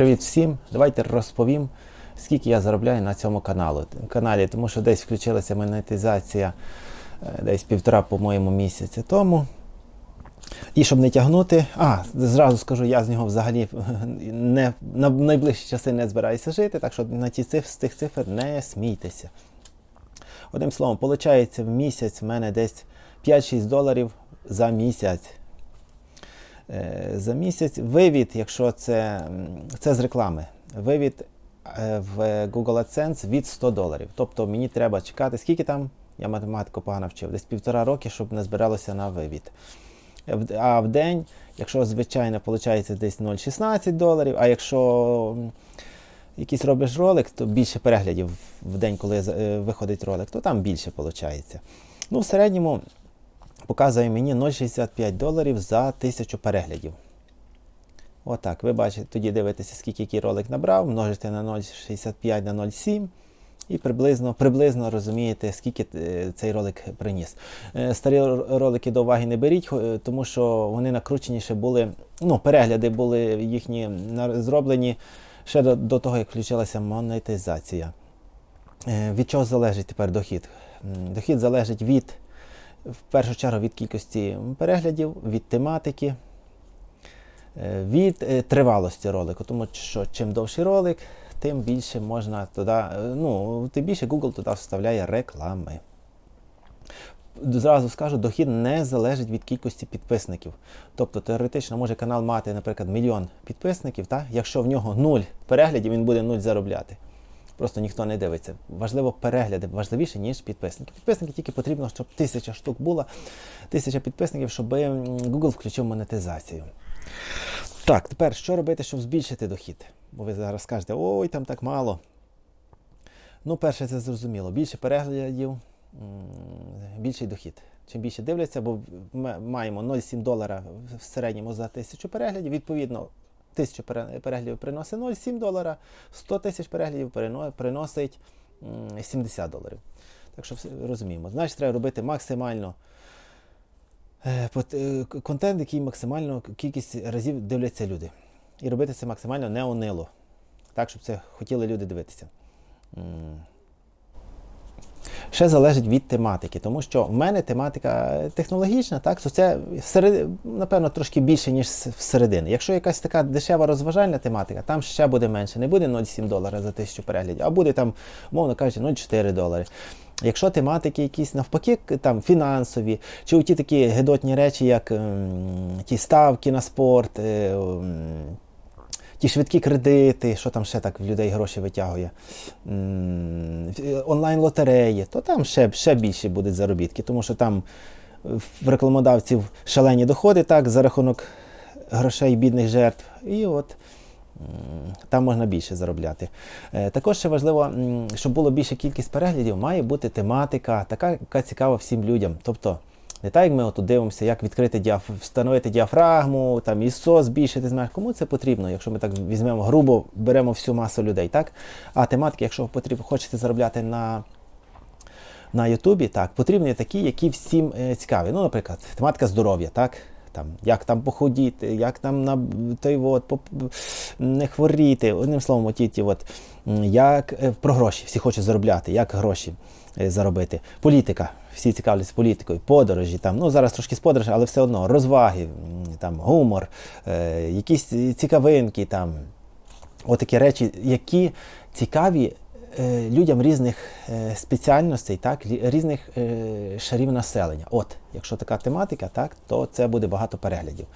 Привіт всім! Давайте розповім, скільки я заробляю на цьому каналу. каналі, тому що десь включилася монетизація е, десь півтора, по-моєму, місяця тому. І щоб не тягнути, а, зразу скажу, я з нього взагалі не, на найближчі часи не збираюся жити, так що на ті циф, з тих цифр не смійтеся. Одним словом, виходить, в місяць в мене десь 5-6 доларів за місяць. Е, За місяць вивід, якщо це, це з реклами, вивід е, в Google AdSense від 100 доларів. Тобто мені треба чекати, скільки там, я математику погано вчив, десь півтора роки, щоб не збиралося на вивід. Е, А в день, якщо звичайно виходить десь 0,16 доларів, а якщо якийсь робиш ролик, то більше переглядів в день, коли виходить ролик, то там більше виходить. Ну, в середньому показує мені 0,65 доларів за тисячу переглядів. Отак, ви бачите, тоді дивитеся, скільки який ролик набрав, множите на 0,65 на 0,7 і приблизно, приблизно розумієте, скільки е, цей ролик приніс. Е, Старі ролики до уваги не беріть, е, тому що вони накрученіше були, ну, перегляди були їхні зроблені ще до, до того, як включилася монетизація. Від чого залежить тепер дохід? Дохід залежить від, в першу чергу, від кількості переглядів, від тематики, е, від е, тривалості ролику. Тому що чим довший ролик, тим більше можна туди, е, ну, тим більше Google туди вставляє реклами. Зразу скажу, дохід не залежить від кількості підписників. Тобто теоретично може канал мати, наприклад, мільйон підписників, та? якщо в нього нуль переглядів, він буде нуль заробляти. Просто ніхто не дивиться. Важливо перегляди, важливіше, ніж підписники. Підписники тільки потрібно, щоб тисяча штук була, тисяча підписників, щоб Google включив монетизацію. Так, тепер що робити, щоб збільшити дохід? Бо ви зараз скажете, ой, там так мало. Ну, перше, це зрозуміло. Більше переглядів, більший дохід. Чим більше дивляться, бо ми маємо 0,7 долара в середньому за тисячу переглядів. Відповідно, тисячу пере- переглядів приносить 0,7 долара, 100 тисяч переглядів приносить 70 доларів. Так що розуміємо. Значить, треба робити максимально е, е, контент, який максимально кількість разів дивляться люди. І робити це максимально не унило. Так, щоб це хотіли люди дивитися. Ще залежить від тематики, тому що в мене тематика технологічна, так, то це серед, напевно трошки більше, ніж всередини. Якщо якась така дешева розважальна тематика, там ще буде менше. Не буде 0,7 долара за тисячу переглядів, а буде там, умовно кажучи, 0,4 долари. Якщо тематики якісь навпаки, там фінансові, чи у ті такі гедотні речі, як ем, ті ставки на спорт, е, ем, ті швидкі кредити, що там ще так в людей гроші витягує, онлайн-лотереї, то там ще, ще більше будуть заробітки, тому що там в рекламодавців шалені доходи так, за рахунок грошей бідних жертв. І от там можна більше заробляти. Е, Також ще важливо, щоб було більша кількість переглядів, має бути тематика, така, яка цікава всім людям. Тобто, не так, як ми отут дивимося, як відкрити діаф... встановити діафрагму, там ІСО збільшити, знаєш, кому це потрібно, якщо ми так візьмемо грубо, беремо всю масу людей, так? А тематики, якщо потрібно, хочете заробляти на на Ютубі, так, потрібні такі, які всім е, цікаві. Ну, наприклад, тематика здоров'я, так? Там, як там похудіти, як там на той от, поп- не хворіти. Одним словом, ті, ті, от, як е, про гроші, всі хочуть заробляти, як гроші е, заробити. Політика, всі цікавляться політикою, подорожі, там, ну зараз трошки з подорожі, але все одно розваги, там, гумор, е, якісь цікавинки, там, отакі речі, які цікаві людям різних е, спеціальностей, так, різних е, шарів населення. От, якщо така тематика, так, то це буде багато переглядів.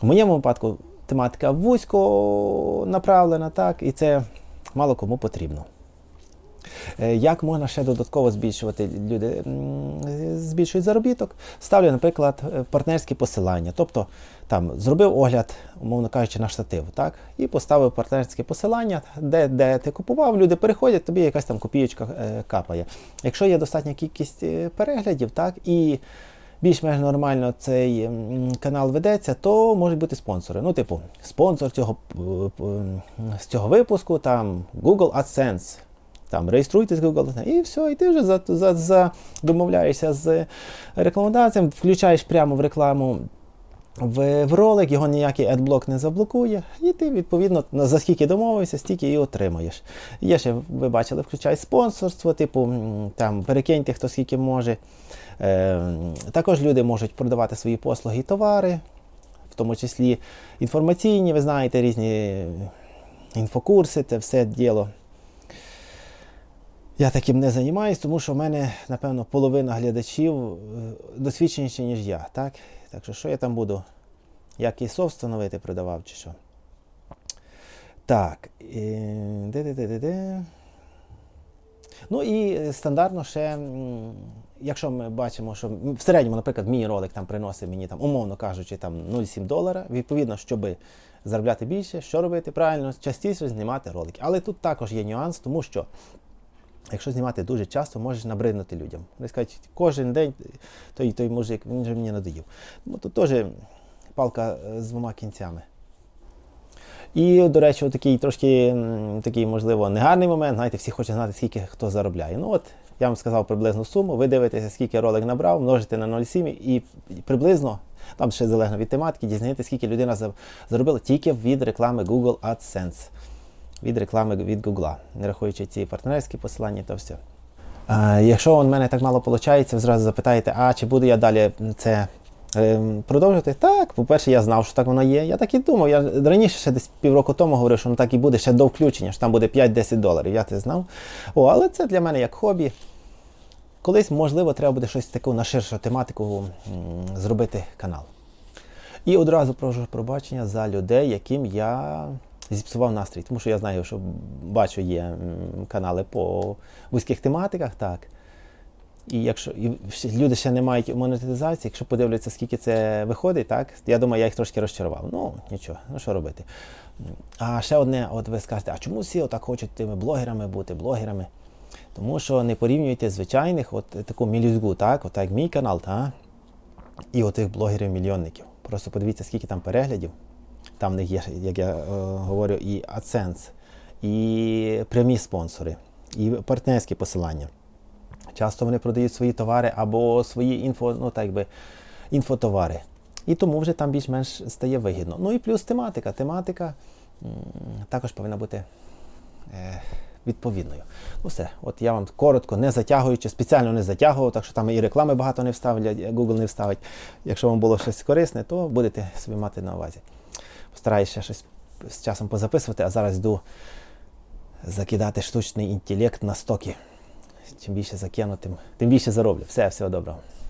В моєму випадку тематика вузько направлена, так, і це мало кому потрібно. Е, Як можна ще додатково збільшувати люди збільшують заробіток? Ставлю, наприклад, е, партнерські посилання. Тобто там зробив огляд, умовно кажучи, на штатив, так? І поставив партнерське посилання, де, де ти купував, люди переходять, тобі якась там копієчка е, капає. Якщо є достатня кількість переглядів, так, і більш-менш нормально цей канал ведеться, то можуть бути спонсори. Ну, типу, спонсор цього, з цього випуску, там Google AdSense. Там реєструйтесь Google і все, і ти вже за, за, за, домовляєшся з рекламодавцем, включаєш прямо в рекламу в, в ролик, його ніякий адблок не заблокує, і ти, відповідно, за скільки домовився, стільки і отримаєш. Є ще, ви бачили, включай спонсорство, типу, там, перекиньте хто скільки може. Е, також люди можуть продавати свої послуги і товари, в тому числі інформаційні, ви знаєте, різні інфокурси, це все діло. Я таким не займаюсь, тому що в мене, напевно, половина глядачів е, досвідченіші, ніж я. Так? так що що я там буду? Який софт встановити продавав чи що? Так. е. Ну і е, стандартно ще, якщо ми бачимо, що в середньому, наприклад, мій ролик там приносить мені там, умовно кажучи, там 0,7 долара. Відповідно, щоб заробляти більше, що робити? Правильно, частіше знімати ролики. Але тут також є нюанс, тому що якщо знімати дуже часто, можеш набриднути людям. Вони скажуть, кожен день той, той мужик, він же мені надоїв. Ну, тут теж палка е, з двома кінцями. І, до речі, такий трошки такий, можливо, негарний момент. Знаєте, всі хочуть знати, скільки хто заробляє. Ну от, я вам сказав приблизну суму, ви дивитеся, скільки ролик набрав, множите на 0,7 і, приблизно, там ще залежно від тематики, дізнаєтесь, скільки людина заробила тільки від реклами Google AdSense. Від реклами від Google, не рахуючи ці партнерські посилання та все. Якщо у мене так мало виходить, ви зразу запитаєте, а чи буду я далі це ем, продовжувати? Так, по-перше, я знав, що так воно є. Я так і думав. Я раніше ще десь півроку тому говорив, що воно так і буде ще до включення, що там буде 5-10 доларів. Я це знав. О, але це для мене як хобі. Колись, можливо, треба буде щось таку на ширшу тематику зробити канал. І одразу прошу пробачення за людей, яким я зіпсував настрій. Тому що я знаю, що бачу, є канали по вузьких тематиках, так. І якщо і люди ще не мають монетизації, якщо подивляться, скільки це виходить, так, я думаю, я їх трошки розчарував. Ну, нічого, ну що робити. А ще одне, от ви скажете, а чому всі отак хочуть тими блогерами бути, блогерами? Тому що не порівнюйте звичайних, от таку мілюзгу, так, от як мій канал, так, і отих блогерів-мільйонників. Просто подивіться, скільки там переглядів. Там в них є, як я е, говорю, і AdSense, і прямі спонсори, і партнерські посилання. Часто вони продають свої товари або свої інфо, ну так би, інфотовари. І тому вже там більш-менш стає вигідно. Ну і плюс тематика. Тематика також повинна бути е, відповідною. Ну все, от я вам коротко, не затягуючи, спеціально не затягував, так що там і реклами багато не вставлять, Google не вставить. Якщо вам було щось корисне, то будете собі мати на увазі. Постараюся щось з часом позаписувати, а зараз йду закидати штучний інтелект на стоки. Чим більше закину, тим, тим більше зароблю. Все, всього доброго.